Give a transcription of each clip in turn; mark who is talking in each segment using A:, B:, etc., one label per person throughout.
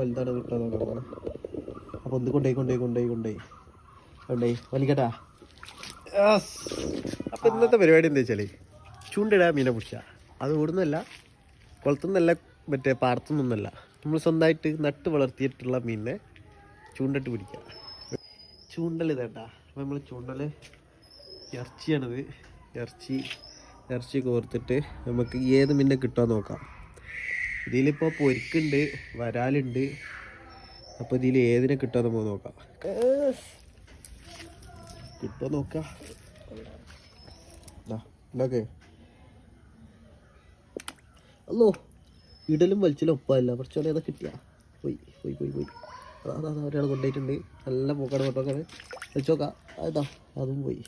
A: വലുതാണ് കിട്ടാൻ നോക്കാം അപ്പോൾ ഒന്ന് കൊണ്ടുപോയി കൊണ്ടുപോയി കൊണ്ടുപോയി കൊണ്ടുപോയി. കൊണ്ടുപോയി. വലിക്കട്ടാ. അപ്പോൾ ഇന്നത്തെ പരിപാടി എന്താ വെച്ചാൽ ചൂണ്ടിടാ മീനെ പിടിച്ച. അത് ഓടുന്നല്ല കുളത്തുനിന്നല്ല മറ്റേ പാടത്തുനിന്നല്ല നമ്മൾ സ്വന്തമായിട്ട് നട്ട് വളർത്തിയിട്ടുള്ള മീനിനെ ചൂണ്ടിട്ട് പിടിക്കുക. ചൂണ്ടൽ ഇതേട്ടാ. അപ്പോൾ നമ്മൾ ചൂണ്ടൽ ഇറച്ചിയാണിത്. ഇറച്ചി ഇറച്ചി കോർത്തിട്ട് നമുക്ക് ഏത് മീനെ കിട്ടുക നോക്കാം. ഇതിലിപ്പോൾ പൊരിക്കുണ്ട് വരാലുണ്ട്. അപ്പോൾ ഇതിൽ ഏതിനെ കിട്ടുക നമുക്ക് നോക്കാം. കിട്ടുക നോക്കാം. അല്ലോ ഇടലും വലിച്ചിലും ഒപ്പമല്ല. കുറച്ചുകൂടെ ഏതാ കിട്ടിയ. പോയി പോയി പോയി പോയി. അതാ അതാ ഒരാൾ കൊണ്ടുപോയിട്ടുണ്ട്. നല്ല പോക്കാണ് ഫോട്ടോക്കാണ് വലിച്ചോക്കാം അതാ അതും പോയി.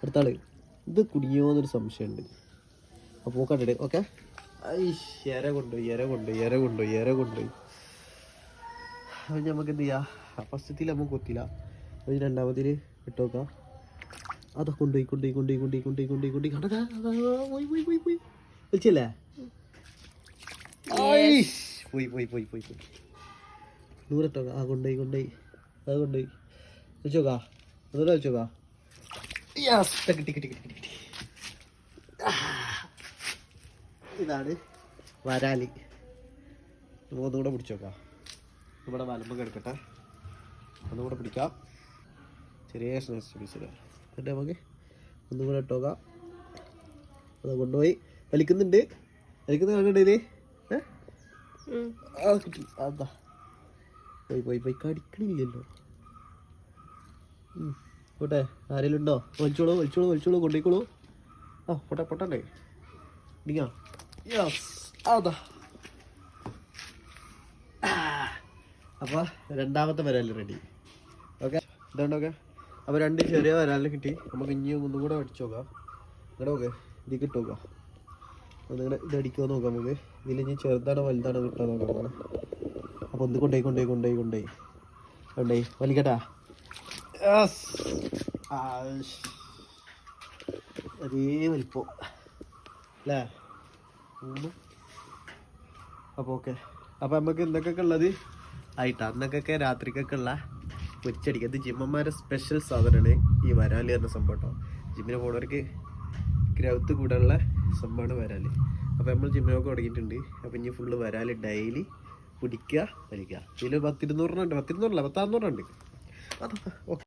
A: അടുത്ത ആൾ. ഇത് കുടുങ്ങിയോ എന്നൊരു സംശയമുണ്ട് അപ്പോൾ പോക്കാണ്ടിട്ട് ഓക്കെ? ഇര കൊണ്ടുപോയി ഇര കൊണ്ടുപോയി ഇര കൊണ്ടുപോയി ഇര കൊണ്ടുപോയി അപ്പം നമുക്ക് എന്ത് ചെയ്യാം ഫസ്റ്റത്തിൽ നമുക്ക് കൊത്തില്ല. അതിന് രണ്ടാമതിൽ ഇട്ടോക്കാം. അതാ കൊണ്ടുപോയി കൊണ്ടുപോയി കൊണ്ടുപോയി കൊണ്ടുപോയി കൊണ്ടുപോയി കൊണ്ടുപോയി കൊണ്ടുപോയി. കണ്ടാ? പോയി പോയി പോയി പോയി. വിളിച്ചല്ലേ ഐഷ്. പോയി പോയി പോയി പോയി പോയി. നൂറിട്ടോ ആ കൊണ്ടുപോയി കൊണ്ടുപോയി. അത് കൊണ്ടുപോയി. വിളിച്ചോക്കാ അതുകൂടെ വിളിച്ചോക്കാ കിട്ടി കിട്ടി കിട്ടി കിട്ടി കിട്ടി. ഇതാണ് വരാലി. ഒന്നുകൂടെ ഒന്നുകൂടെ പിടിച്ചോക്കാം ഇവിടെ വലമ്പ് കിടക്കട്ടെ. ഒന്നുകൂടെ പിടിക്കാം. ചെറിയ സ്നാക്സ് പീസില്ല എന്നിട്ട് നമുക്ക് ഒന്നുകൂടെ ഇട്ടോക്കാം അത് കൊണ്ടുപോയി. വലിക്കുന്നുണ്ട്. വലിക്കുന്ന കണ്ടില്ലേ ഏ? ആ കിട്ടി. അതാ. പോയി പോയി പോയി. കടിക്കണില്ലല്ലോ. പോട്ടെ. ആരെങ്കിലും ഉണ്ടോ? വലിച്ചോളൂ വലിച്ചോളൂ വലിച്ചോളൂ. കൊണ്ടേക്കോളൂ ആ പൊട്ടെ പൊട്ടണ്ടേ? ഇടിങ്ങാ യെസ് അതാ. അപ്പോൾ രണ്ടാമത്തെ വരാൽ റെഡി ഓക്കെ ഇതുകൊണ്ടൊക്കെ അപ്പോൾ രണ്ട് ചെറിയ വരാലിന് കിട്ടി. നമുക്ക് ഇനി ഒന്നും കൂടെ അടിച്ചു നോക്കാം. ഇങ്ങോട്ട് നോക്ക്. ഇത് കിട്ടുക നിങ്ങളുടെ ഇത് അടിക്കുമോ നോക്കാം നമുക്ക്. ഇതിൽ ഇനി ചെറുതാണോ വലുതാണോ കിട്ടാൻ നോക്കാം അപ്പൊ ഒന്ന് കൊണ്ടുപോയി കൊണ്ടുപോയി കൊണ്ടുപോയി കൊണ്ടുപോയി. കൊണ്ടുപോയി. വലിക്കട്ടാ. അതേ വലിപ്പോ. അല്ലേ? അപ്പോൾ ഓക്കെ അപ്പോൾ നമുക്ക് എന്തൊക്കെയൊക്കെ ഉള്ളത് ആയിട്ടാ. അന്നൊക്കെ രാത്രിക്കൊക്കെ ഉള്ള പൊരിച്ചടിക്കുക ഇത് ജിമ്മന്മാരെ സ്പെഷ്യൽ സാധനമാണ് ഈ വരാലി എന്ന സംഭവം കേട്ടോ ജിമ്മിന് പോണവർക്ക് ഗ്രൗത്ത് കൂടാനുള്ള സംഭവമാണ് വരാലി. അപ്പോൾ നമ്മൾ ജിമ്മിനൊക്കെ തുടങ്ങിയിട്ടുണ്ട്. അപ്പോൾ ഇനി ഫുള്ള് വരാൽ ഡെയിലി കുടിക്കുക വലിക്കുക ഇതിൽ പത്തിരുന്നൂറിനുണ്ട് പത്തിരുന്നൂറല്ല പത്താറുന്നൂറുണ്ട് അതാ ഓക്കെ